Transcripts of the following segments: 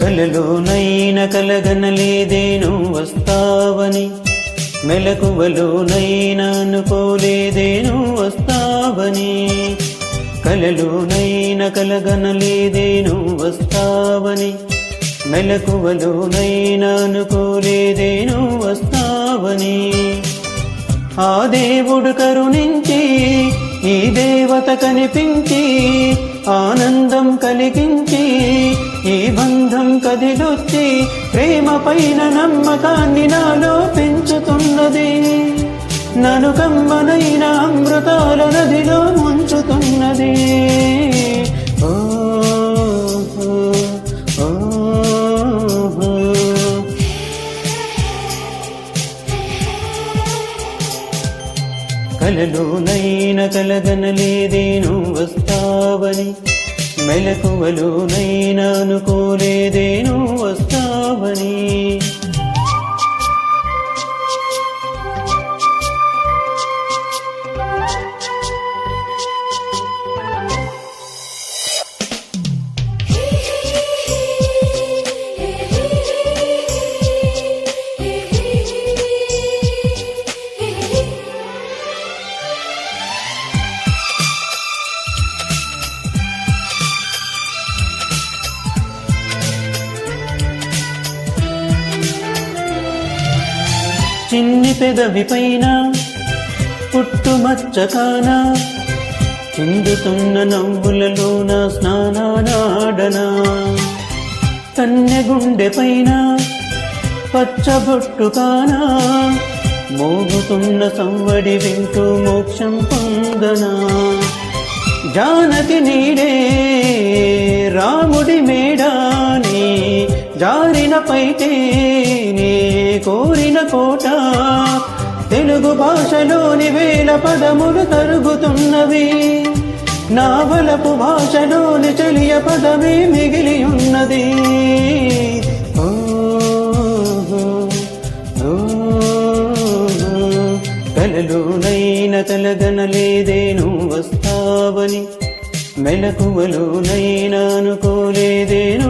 కలలోనైన కలగనలేదేను వస్తావని మెలకువలోనైన అనుకోలేదేను వస్తావని కలలోనైన కలగనలేదేను వస్తావని మెలకువలోనైనా అనుకోలేదేను వస్తావని. ఆ దేవుడు కరుణించి ఈ దేవత కనిపించి ఆనందం కలిగించి ఈ బంధం కదిలొచ్చి ప్రేమ పైన నమ్మకాన్ని నాలో పెంచుతున్నది. నను కమ్మనైన అమృతాల నదిలో ముంచుతున్నది. కలలోనైన కలగనలేదేను వస్తావని మెలకువలోనైనా అనుకోలేదేను వస్తావని. చిన్ని పెదవి పైన పుట్టుమచ్చకాన చిందుతున్న నవ్వులలో నా స్నానాడనా కన్నె గుండె పైన పచ్చబొట్టు కానా మోగుతున్న సంవడి వింటూ మోక్షం పొందనా. జానకి నీడే రాముడి మేడాని జారిన పైటేనే కోరిన కోట. తెలుగు భాషలోని వేల పదములు తరుగుతున్నవి. నా బలపు భాషలోని చెలియ పదమే మిగిలి ఉన్నది కలలోనైన కలగనలేదేను వస్తావని మెలకువలోనైనా అనుకోలేదేను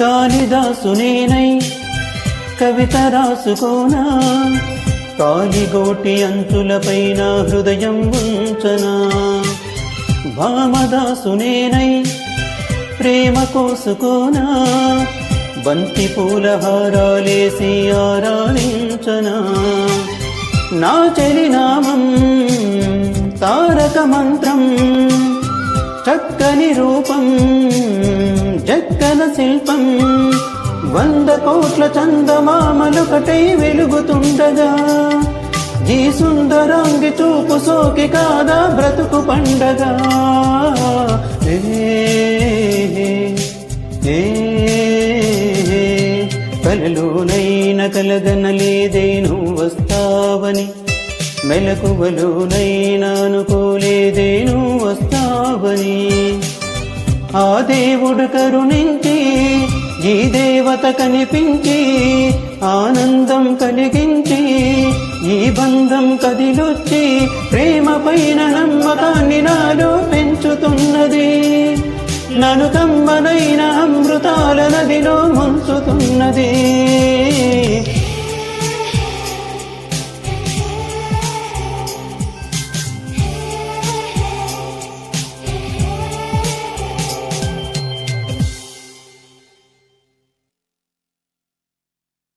కాళిదాసునేనై కవిత రాసుకోనా కాలిగోటి అంచులపైన హృదయం ఉంచనా. భామదాసునేనై ప్రేమ కోసుకోనా బంతి పూల హారాలేసి ఆరాధించనా నా చెలినామం తారక మంత్రం చక్కని రూపం జక్కన శిల్పం. వంద కోట్ల చందమామలొకటై వెలుగుతుండగా ఈ సుందరాంగి చూపు సోకి కాదా బ్రతుకు పండగా. కలలోనైన కలగనలేదేను వస్తావని మెలకువలోనైనా అనుకోలేదేను ఆ దేవుడు కరుణించి ఈ దేవత కనిపించి ఆనందం కలిగించి ఈ బంధం కదిలొచ్చి ప్రేమ పైన నమ్మకాన్ని నాలో పెంచుతున్నది. నను కమ్మనైన అమృతాల నదిలో ముంచుతున్నది.